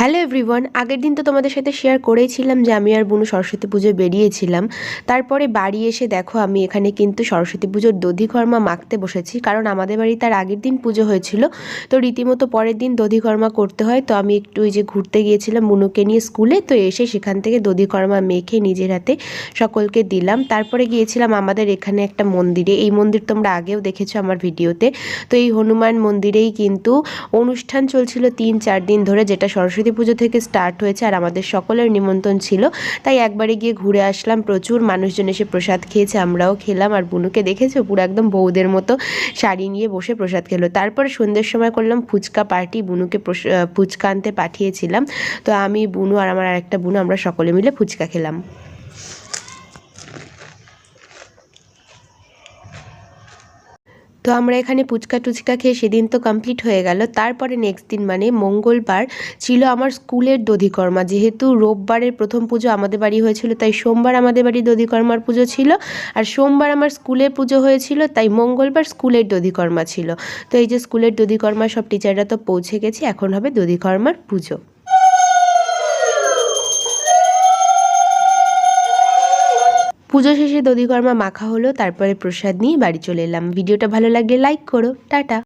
Hello everyone আগের দিন তো তোমাদের সাথে শেয়ার করেইছিলাম যে আমি আর বুনু সরস্বতী পুজো বেরিয়েছিলাম। তারপরে বাড়ি এসে দেখো আমি এখানে কিন্তু সরস্বতী পুজোর দধিকর্মা মাখতে বসেছি, কারণ আমাদের বাড়ি তার আগের দিন পুজো হয়েছিল। তো রীতিমতো পরের দিন দধিকর্মা করতে হয়, তো আমি একটু ওই যে ঘুরতে গিয়েছিলাম বুনুকে নিয়ে স্কুলে তো এসে সেখান থেকে দধিকর্মা মেখে নিজের হাতে সকলকে দিলাম। তারপরে গিয়েছিলাম আমাদের এখানে একটা মন্দিরে, এই মন্দির তোমরা আগেও দেখেছ আমার ভিডিওতে। তো এই হনুমান মন্দিরেই কিন্তু অনুষ্ঠান চলছিল তিন চার দিন ধরে, যেটা সরস্বতী পুজো থেকে স্টার্ট হয়েছে আর আমাদের সকলের নিমন্ত্রণ ছিল। তাই একবারে গিয়ে ঘুরে আসলাম প্রচুর, মানুষজন এসে প্রসাদ খেয়েছে, আমরাও খেলাম আর বুনুকে দেখেছ? পুরো একদম বউদের মতো শাড়ি নিয়ে বসে প্রসাদ খেলো। তারপর সন্ধ্যের সময় করলাম ফুচকা পার্টি বুনুকে ফুচকা আনতে পাঠিয়েছিলাম। তো আমি, বুনু আর আমার আরেকটা বুনু, আমরা সকলে মিলে ফুচকা খেলাম। তো আমরা এখানে পুচকা টুচকা খেয়ে সেদিন তো কমপ্লিট হয়ে গেল। তারপরে নেক্সট দিন মানে মঙ্গলবার ছিল আমার স্কুলের দধিকর্মা। যেহেতু রোববারের প্রথম পুজো আমাদের বাড়ি হয়েছিল, তাই সোমবার আমাদের বাড়ি দধিকর্মার পুজো ছিল। আর সোমবার আমার স্কুলে পুজো হয়েছিল, তাই মঙ্গলবার স্কুলের দধিকর্মা ছিল। তো এই যে স্কুলের দধিকর্মা, সব টিচাররা তো পৌঁছে গেছে, এখন হবে দধিকর্মার পুজো। পুজো শেষে দধিকর্মা মাখা হলো, তারপরে প্রসাদ নিয়ে বাড়ি চলে এলাম। ভিডিওটা ভালো লাগলে লাইক করো। টাটা।